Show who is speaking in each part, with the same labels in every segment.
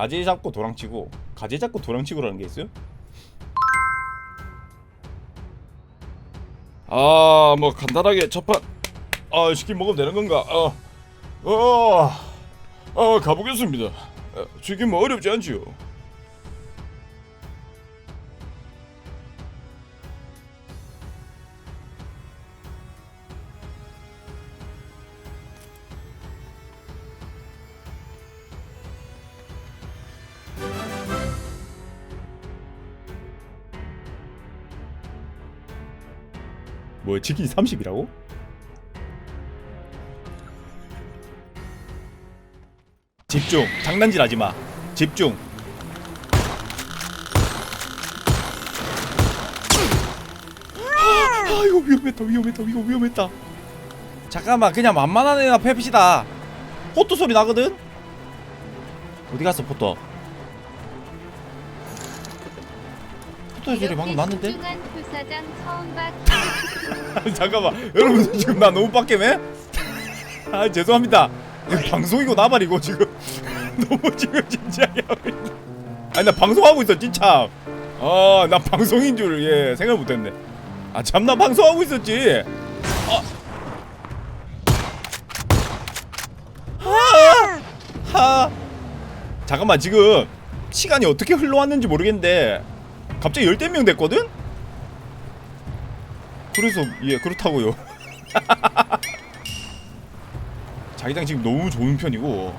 Speaker 1: 가재 잡고 도랑치고 가재 잡고 도랑치고라는 게 있어요? 아 뭐 간단하게 첫판 아 치킨 먹으면 되는 건가? 어, 어, 어 가보겠습니다. 어, 치킨 뭐 어렵지 않지요? 뭐 치킨이 30이라고? 집중 장난질 하지마. 집중. 아 이거 위험했다 위험했다 이거 위험했다. 잠깐만 그냥 만만한 애나 팹시다. 포토 소리 나거든? 어디 갔어 포토 소리 방금 났는데? 잠깐만 여러분 지금 나 너무 빡겜해? 아 죄송합니다 이거 방송이고 나발이고 지금 너무 지금 진지하게 하고 있어 아니 나 방송하고 있어 진짜 아나 방송인 줄 예 생각 못했네 아 참 나 방송하고 있었지 아. 하, 하. 잠깐만 지금 시간이 어떻게 흘러왔는지 모르겠는데 갑자기 열댓 명 됐거든? 그래서 예 그렇다고요. 자기장 지금 너무 좋은 편이고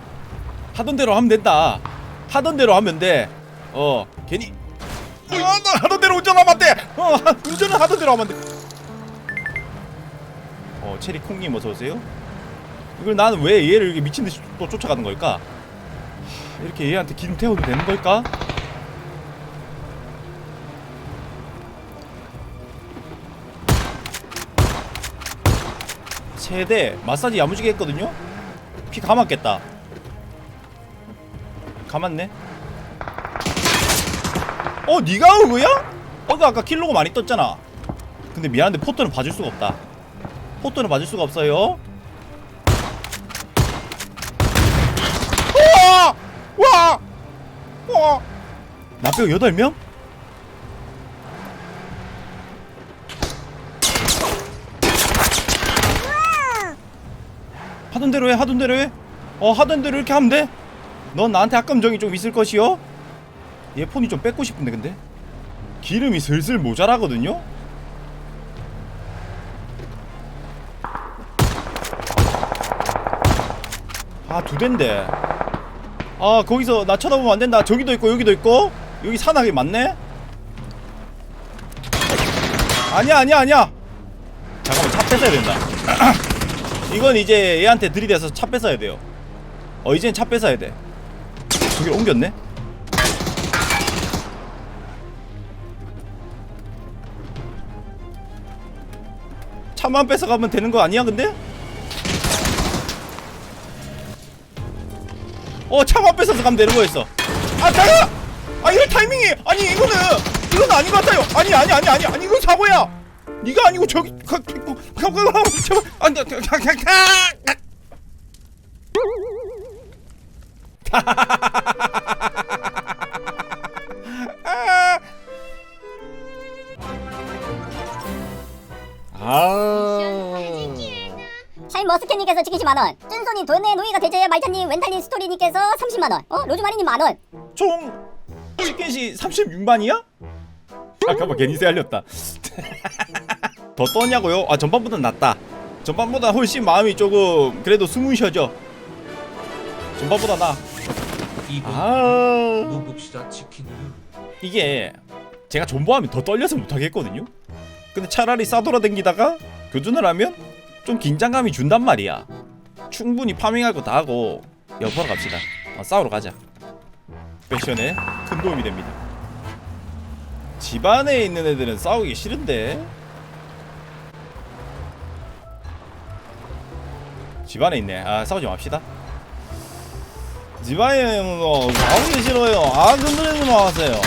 Speaker 1: 하던 대로 하면 된다. 하던 대로 하면 돼. 어 괜히 어, 나 하던 대로 운전하면 안 돼. 어 하- 운전은 하던 대로 하면 안 돼. 어 체리 콩님 어서 오세요. 이걸 나는 왜 얘를 이렇게 미친 듯이 또 쫓아가는 걸까? 하, 이렇게 얘한테 기름 태워도 되는 걸까? 세대 마사지 야무지게 했거든요. 피 감았겠다. 감았네. 어, 네가 그거야? 어가 아까 킬로가 많이 떴잖아. 근데 미안한데 포토는 봐줄 수가 없다. 포토는 봐줄 수가 없어요. 와! 와! 와! 나 빼고 여덟 명? 하던 대로 해 하던 대로 해어 하던 대로 이렇게 하면 돼넌 나한테 악감정이 좀 있을 것이요? 얘 폰이 좀 뺏고 싶은데 근데. 기름이 슬슬 모자라거든요? 아두 대인데. 아 거기서 나 쳐다보면 안 된다. 저기도 있고 여기도 있고. 여기 산악이 맞네? 아니야 아니야 아니야. 잠깐만 차 뺏어야 된다 이건 이제 얘한테 들이대서 차 뺏어야 돼요. 어 이젠 차 뺏어야 돼. 저기 옮겼네. 차만 뺏어가면 되는 거 아니야 근데? 어 차만 뺏어서 가면 되는 거였어. 아 잠깐! 아 이거 타이밍이 아니 이거는 이건 아닌 것 같아요. 아니 아니 아니 아니 아니 이건 사고야. 네가 아니고 저기 가, 가, 가, 가, 가, 가, 제발 안돼 가, 가, 가, 가. 아.
Speaker 2: 샤인 머스켓님께서 치킨 10만원 뜬손님 돈의 노예가 되져야 말찬님 웬탈님 스토리님께서 30만원 어? 로즈마리님 만원
Speaker 1: 총 치킨시 36만이야? 잠깐만 괜히 세 알렸다 더 떴냐고요? 아 전반보다 낫다. 전반보다 훨씬 마음이 조금 그래도 숨은 쉬어져. 전반보다 나.
Speaker 3: 이번
Speaker 1: 아...
Speaker 3: 먹읍시다 치킨을
Speaker 1: 이게 제가 존버하면 더 떨려서 못하겠거든요? 근데 차라리 싸돌아댕기다가 교전을 하면 좀 긴장감이 준단 말이야. 충분히 파밍할 거다 하고 옆으로 갑시다. 어, 싸우러 가자. 패션에 큰 도움이 됩니다. 집안에 있는 애들은 싸우기 싫은데 집안에 있네. 아 싸우지 맙시다. 집안에 뭐 싸우기 싫어요. 아 건드리지 마세요.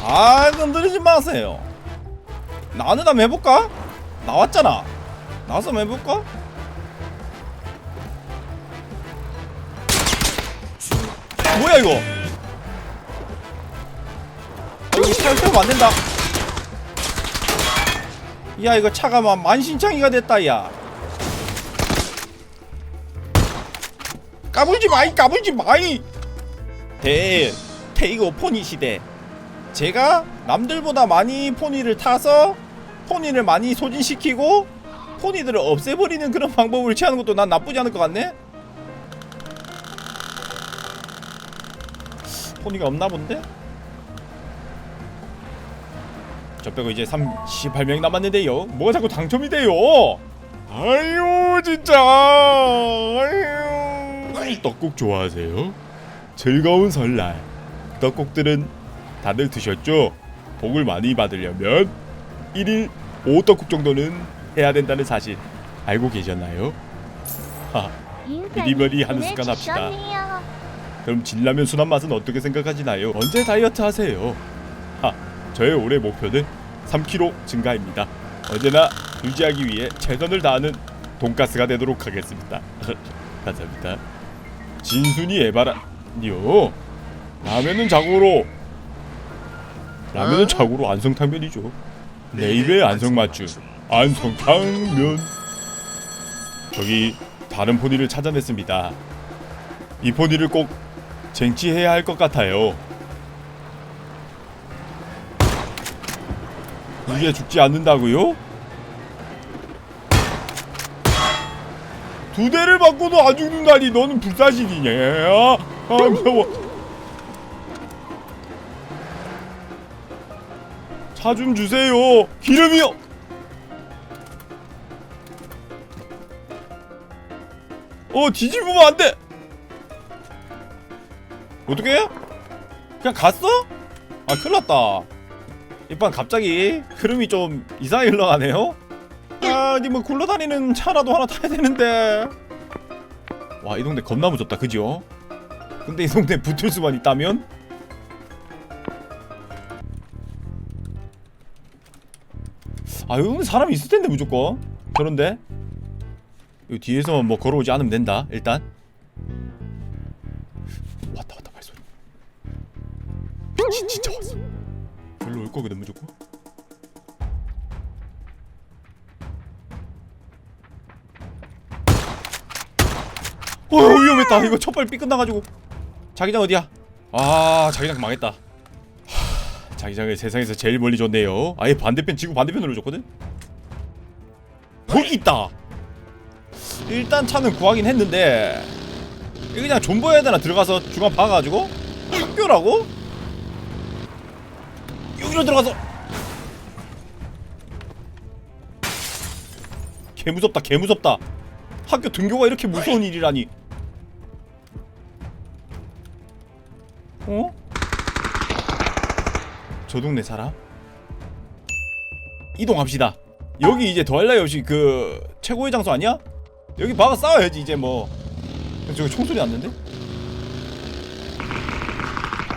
Speaker 1: 아 건드리지 마세요. 나는 한번 해볼까? 나왔잖아. 나와서 한번 해볼까? 뭐야 이거? 여기 차를 세우면 안 된다. 야 이거 차가 막 만신창이가 됐다 야 까불지 마이 까불지 마이. 대 테이거 포니 시대. 제가 남들보다 많이 포니를 타서 포니를 많이 소진시키고 포니들을 없애버리는 그런 방법을 취하는 것도 난 나쁘지 않을 것 같네. 포니가 없나 본데? 저 빼고 이제 38명 남았는데요. 뭐가 자꾸 당첨이 돼요? 아유 진짜 떡국 좋아하세요? 즐거운 설날 떡국들은 다들 드셨죠? 복을 많이 받으려면 1일 5떡국 정도는 해야 된다는 사실 알고 계셨나요? 하, 미리미리 하는 습관 합시다. 그럼 진라면 순한 맛은 어떻게 생각하시나요? 언제 다이어트 하세요? 하, 저의 올해 목표는 3kg 증가입니다. 언제나 유지하기 위해 최선을 다하는 돈가스가 되도록 하겠습니다. 감사합니다. 진순이 에바라니요. 라면은 자고로 라면은 자고로 안성탕면이죠. 내 입에 안성맞춤 안성탕면. 저기 다른 포니를 찾아냈습니다. 이 포니를 꼭 쟁취해야 할 것 같아요. 이게 죽지 않는다고요? 두 대를 맞고도 안 죽는다니 너는 불사신이냐? 아 무서워. 차 좀 주세요. 기름이요. 어 뒤집으면 안 돼. 어떻게 해? 그냥 갔어? 아 큰일 났다 이판 갑자기 흐름이 좀 이상하게 흘러가네요 아 어디 뭐 굴러다니는 차라도 하나 타야 되는데. 와 이 동네 겁나 무섭다 그죠? 근데 이 동네 붙을 수만 있다면? 아 여기 사람이 있을 텐데 무조건. 그런데? 이 뒤에서 뭐 걸어오지 않으면 된다 일단. 왔다 왔다 발소리. 진, 진짜 왔어. 별로 올 거거든 무조건 어 위험했다. 이거 첫발 삐끗나가지고. 자기장 어디야? 아 자기장 망했다. 하, 자기장을 세상에서 제일 멀리 줬네요. 아예 반대편 지구 반대편으로 줬거든? 거기 있다! 일단 차는 구하긴 했는데 그냥 존버해야 되나 들어가서 중간 박아가지고 학교라고? 여기로 들어가서! 개 무섭다 개 무섭다. 학교 등교가 이렇게 무서운 일이라니 어? 저 동네 사람? 이동합시다 여기 이제 더할 나위 없이 그 최고의 장소 아니야? 여기 박아 싸워야지 이제 뭐 저기 총소리 났는데?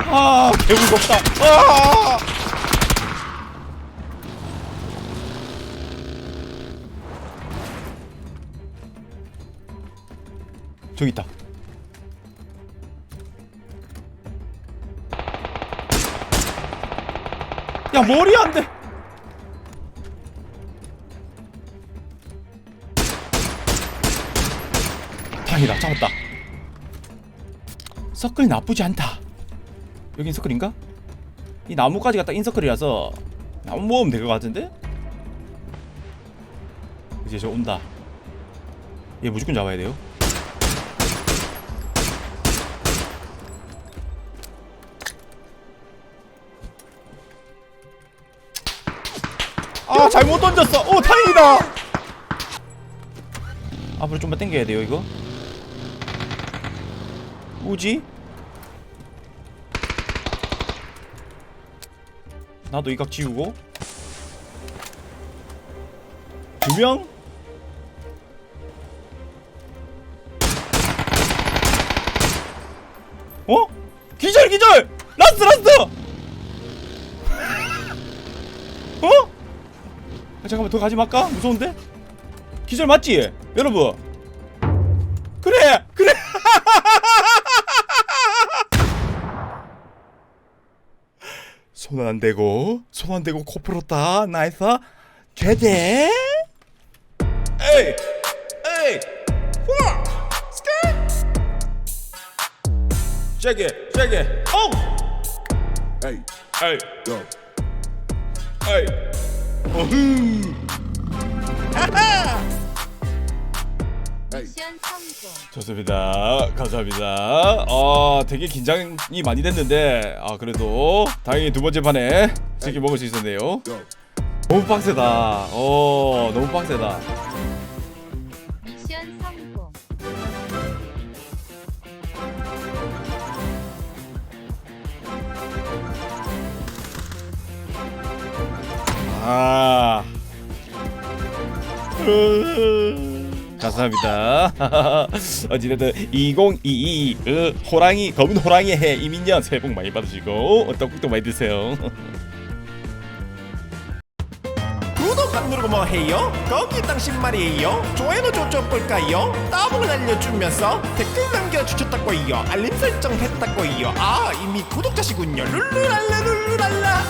Speaker 1: 아 개무섭다 아 저기 있다 야 머리 안 돼. 다행이다 잡았다. 서클 나쁘지 않다. 여긴 서클인가? 이 나무까지가 딱 인서클이라서. 나무 모으면 될 것 같은데? 이제 저 온다. 얘 무조건 잡아야 돼요 아 잘못 던졌어 오 다행이다 앞으로 좀만 당겨야 돼요 이거 뭐지? 나도 이 각 지우고 두 명? 어? 기절 기절! 라스트 라스트! 어? 아, 잠깐만 더 가지 말까? 무서운데? 기절 맞지? 여러분. 그래! 그래! 손 안 대고 손 안 대고 코 풀었다 나이스. 제대! 에이! 에이! 후아 스케 세게 세게. 오 에이 에이 고. 에이 어흥 하하
Speaker 4: 미션 성공.
Speaker 1: 좋습니다. 감사합니다. 아, 되게 긴장이 많이 됐는데, 아, 그래도 다행히 두 번째 판에 치킨 먹을 수 있었네요. 너무 빡세다. 어, 너무 빡세다. 아. 감사합니다. 어찌됐든 2022 어, 호랑이 검은 호랑이 해 이민년 새해 복 많이 받으시고 어, 떡국도 많이 드세요.
Speaker 5: 구독 안 누르고 뭐 해요? 거기 당신 말이에요 좋아요는 저쪽 볼까요? 따봉을 알려주면서 댓글 남겨주셨다고요 알림 설정 했다고요 아 이미 구독자시군요 룰루랄라 룰루랄라